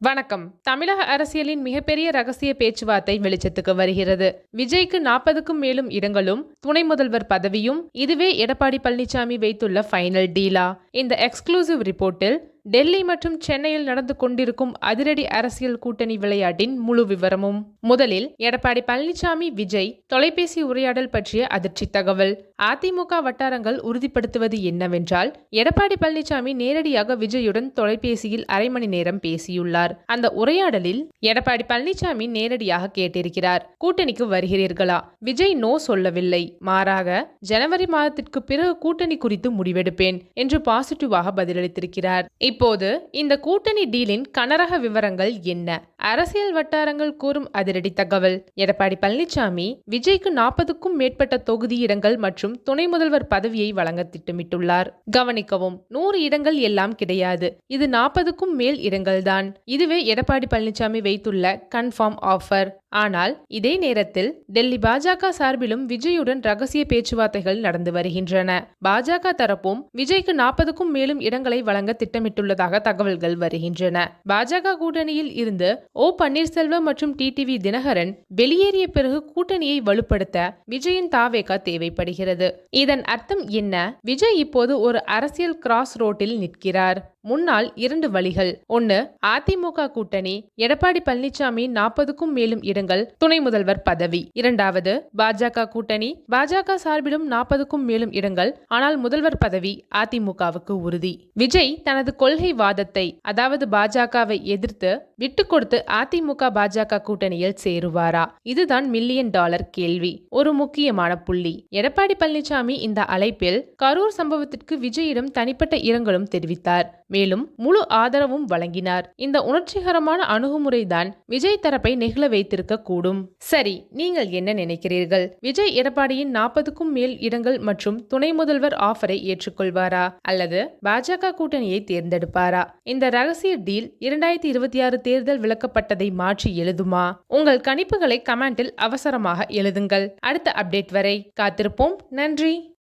வணக்கம். தமிழக அரசியலின் மிகப்பெரிய ரகசிய பேச்சுவார்த்தை வெளிச்சத்துக்கு வருகிறது. விஜய்க்கு நாற்பதுக்கும் மேலும் இடங்களும் துணை முதல்வர் பதவியும் இதுவே எடப்பாடி பழனிசாமி வைத்துள்ள ஃபைனல் டீலா இந்த எக்ஸ்க்ளூசிவ் ரிப்போர்ட்டில் டெல்லி மற்றும் சென்னையில் நடந்து கொண்டிருக்கும் அதிரடி அரசியல் கூட்டணி விளையாட்டின் முழு விவரமும். முதலில் எடப்பாடி பழனிசாமி விஜய் தொலைபேசி உரையாடல் பற்றிய அதிர்ச்சி தகவல். அதிமுக வட்டாரங்கள் உறுதிப்படுத்துவது என்னவென்றால் எடப்பாடி பழனிசாமி நேரடியாக விஜயுடன் தொலைபேசியில் அரை மணி நேரம் பேசியுள்ளார். அந்த உரையாடலில் எடப்பாடி பழனிசாமி நேரடியாக கேட்டிருக்கிறார். கூட்டணிக்கு வருகிறீர்களா? விஜய் நோ சொல்லவில்லை. மாறாக ஜனவரி மாதத்திற்கு பிறகு கூட்டணி குறித்து முடிவெடுப்பேன் என்று பாசிட்டிவாக பதிலளித்திருக்கிறார். இப்போது இந்த கூட்டணி டீலின் கனரக விவரங்கள் என்ன? அரசியல் வட்டாரங்கள் கூறும் அதிரடி தகவல். எடப்பாடி பழனிசாமி விஜய்க்கு நாற்பதுக்கும் மேற்பட்ட தொகுதி இடங்கள் மற்றும் துணை முதல்வர் பதவியை வழங்க திட்டமிட்டுள்ளார். கவனிக்கவும் நூறு இடங்கள் எல்லாம் கிடையாது. இது நாற்பதுக்கும் மேல் இடங்கள்தான். இதுவே எடப்பாடி பழனிசாமி வைத்துள்ள கன்ஃபார்ம் ஆஃபர் ஆனால் இதே நேரத்தில் டெல்லி பாஜக சார்பிலும் விஜயுடன் ரகசிய பேச்சுவார்த்தைகள் நடந்து வருகின்றன. பாஜக தரப்பும் விஜய்க்கு நாற்பதுக்கும் மேலும் இடங்களை வழங்க திட்டமிட்டு திட்டமிட்டுள்ளதாக தகவல்கள் வருகின்றன. பாஜக கூட்டணியில் இருந்து ஓ பன்னீர்செல்வம் மற்றும் டிடிவி தினகரன் வெளியேறிய பிறகு கூட்டணியை வலுப்படுத்த விஜயின் தாவேகா தேவைப்படுகிறது. இதன் அர்த்தம் என்ன? விஜய் இப்போது ஒரு அரசியல் கிராஸ் ரோட்டில் நிற்கிறார். முன்னால் இரண்டு வழிகள். ஒன்னு அதிமுக கூட்டணி எடப்பாடி பழனிசாமி நாற்பதுக்கும் மேலும் இடங்கள் துணை முதல்வர் பதவி. இரண்டாவது பாஜக கூட்டணி பாஜக சார்பிலும் நாற்பதுக்கும் மேலும் இடங்கள் ஆனால் முதல்வர் பதவி அதிமுகவுக்கு உறுதி. விஜய் தனது கொள்கை வாதத்தை அதாவது பாஜகவை எதிர்த்து விட்டு கொடுத்து அதிமுக பாஜக கூட்டணியில் சேருவாரா? இதுதான் மில்லியன் டாலர் கேள்வி. ஒரு முக்கியமான புள்ளி. எடப்பாடி பழனிசாமி இந்த அழைப்பில் கரூர் சம்பவத்திற்கு விஜயிடம் தனிப்பட்ட இரங்கலும் தெரிவித்தார். மேலும் முழு ஆதரவும் வழங்கினார். இந்த உணர்ச்சிகரமான அணுகுமுறைதான் விஜய் தரப்பை நெகிழ வைத்திருக்க கூடும். சரி நீங்கள் என்ன நினைக்கிறீர்கள்? விஜய் எடப்பாடியின் நாற்பதுக்கும் மேல் இடங்கள் மற்றும் துணை முதல்வர் ஆஃபரை ஏற்றுக்கொள்வாரா? அல்லது பாஜக கூட்டணியை தேர்ந்தெடுப்பாரா? இந்த ரகசிய டீல் இரண்டாயிரத்தி இருபத்தி ஆறு தேர்தல் விளக்கப்பட்டதை மாற்றி எழுதுமா? உங்கள் கணிப்புகளை கமெண்டில் அவசரமாக எழுதுங்கள். அடுத்த அப்டேட் வரை காத்திருப்போம். நன்றி.